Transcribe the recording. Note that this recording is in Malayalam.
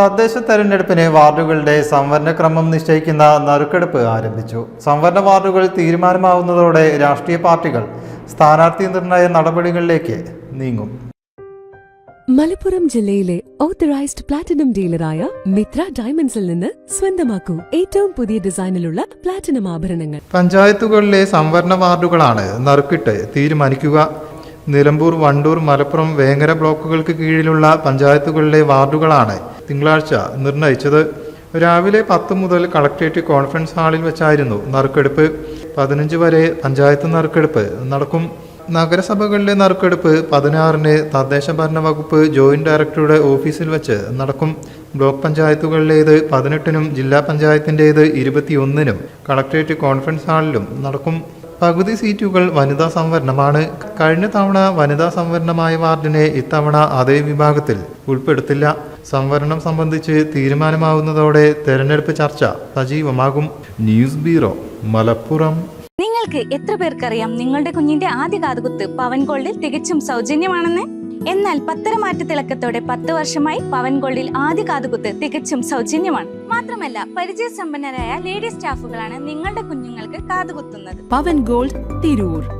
തദ്ദേശ തെരഞ്ഞെടുപ്പിന് വാർഡുകളുടെ സംവരണ ക്രമം നിശ്ചയിക്കുന്ന നറുക്കെടുപ്പ് ആരംഭിച്ചു. സംവരണ വാർഡുകൾ തീരുമാനമാവുന്നതോടെ രാഷ്ട്രീയ പാർട്ടികൾ സ്ഥാനാർത്ഥി നിർണയ നടപടികളിലേക്ക് നീങ്ങും. മലപ്പുറം ജില്ലയിലെ ഓത്തറൈസ്ഡ് പ്ലാറ്റിനം ഡീലറായ മിത്ര ഡയമണ്ട്സിൽ നിന്ന് സ്വന്തമാക്കൂ ഏറ്റവും പുതിയ ഡിസൈനിലുള്ള പ്ലാറ്റിനം ആഭരണങ്ങൾ. പഞ്ചായത്തുകളിലെ സംവരണ വാർഡുകളാണ് നറുക്കിട്ട് തീരുമാനിക്കുക. നിലമ്പൂർ വണ്ടൂർ മലപ്പുറം വേങ്ങര ബ്ലോക്കുകൾക്ക് കീഴിലുള്ള പഞ്ചായത്തുകളിലെ വാർഡുകളാണ് തിങ്കളാഴ്ച നിർണയിച്ചത്. രാവിലെ പത്ത് മുതൽ കളക്ട്രേറ്റ് കോൺഫറൻസ് ഹാളിൽ വെച്ചായിരുന്നു നറുക്കെടുപ്പ്. പതിനഞ്ച് വരെ പഞ്ചായത്ത് നറുക്കെടുപ്പ് നടക്കും. നഗരസഭകളിലെ നറുക്കെടുപ്പ് പതിനാറിന് തദ്ദേശ ഭരണ വകുപ്പ് ജോയിന്റ് ഡയറക്ടറുടെ ഓഫീസിൽ വെച്ച് നടക്കും. ബ്ലോക്ക് പഞ്ചായത്തുകളിലേത് പതിനെട്ടിനും ജില്ലാ പഞ്ചായത്തിന്റേത് ഇരുപത്തിയൊന്നിനും കളക്ട്രേറ്റ് കോൺഫറൻസ് ഹാളിലും നടക്കും. പകുതി സീറ്റുകൾ വനിതാ സംവരണമാണ്. കഴിഞ്ഞ തവണ വനിതാ സംവരണമായ വാർഡിനെ ഇത്തവണ അതേ വിഭാഗത്തിൽ ഉൾപ്പെടുത്തില്ല. സംവരണം സംബന്ധിച്ച് തീരുമാനമാവുന്നതോടെ തെരഞ്ഞെടുപ്പ് ചർച്ച സജീവമാകും. News bureau Malappuram. നിങ്ങൾക്ക് എത്ര പേർക്കറിയാം നിങ്ങളുടെ കുഞ്ഞിന്റെ ആദ്യ കാതുകുത്ത് പവൻ ഗോൾഡിൽ തികച്ചും സൗജന്യമാണെന്ന്? എന്നാൽ പത്തര മാറ്റ തിളക്കത്തോടെ പത്ത് വർഷമായി പവൻ ഗോൾഡിൽ ആദ്യ കാതുകുത്ത് തികച്ചും സൗജന്യമാണ്. മാത്രമല്ല പരിചയസമ്പന്നരായ ലേഡി സ്റ്റാഫുകളാണ് നിങ്ങളുടെ കുഞ്ഞുങ്ങൾക്ക് കാതുകുത്തുന്നത്. Pavan gold Tirur.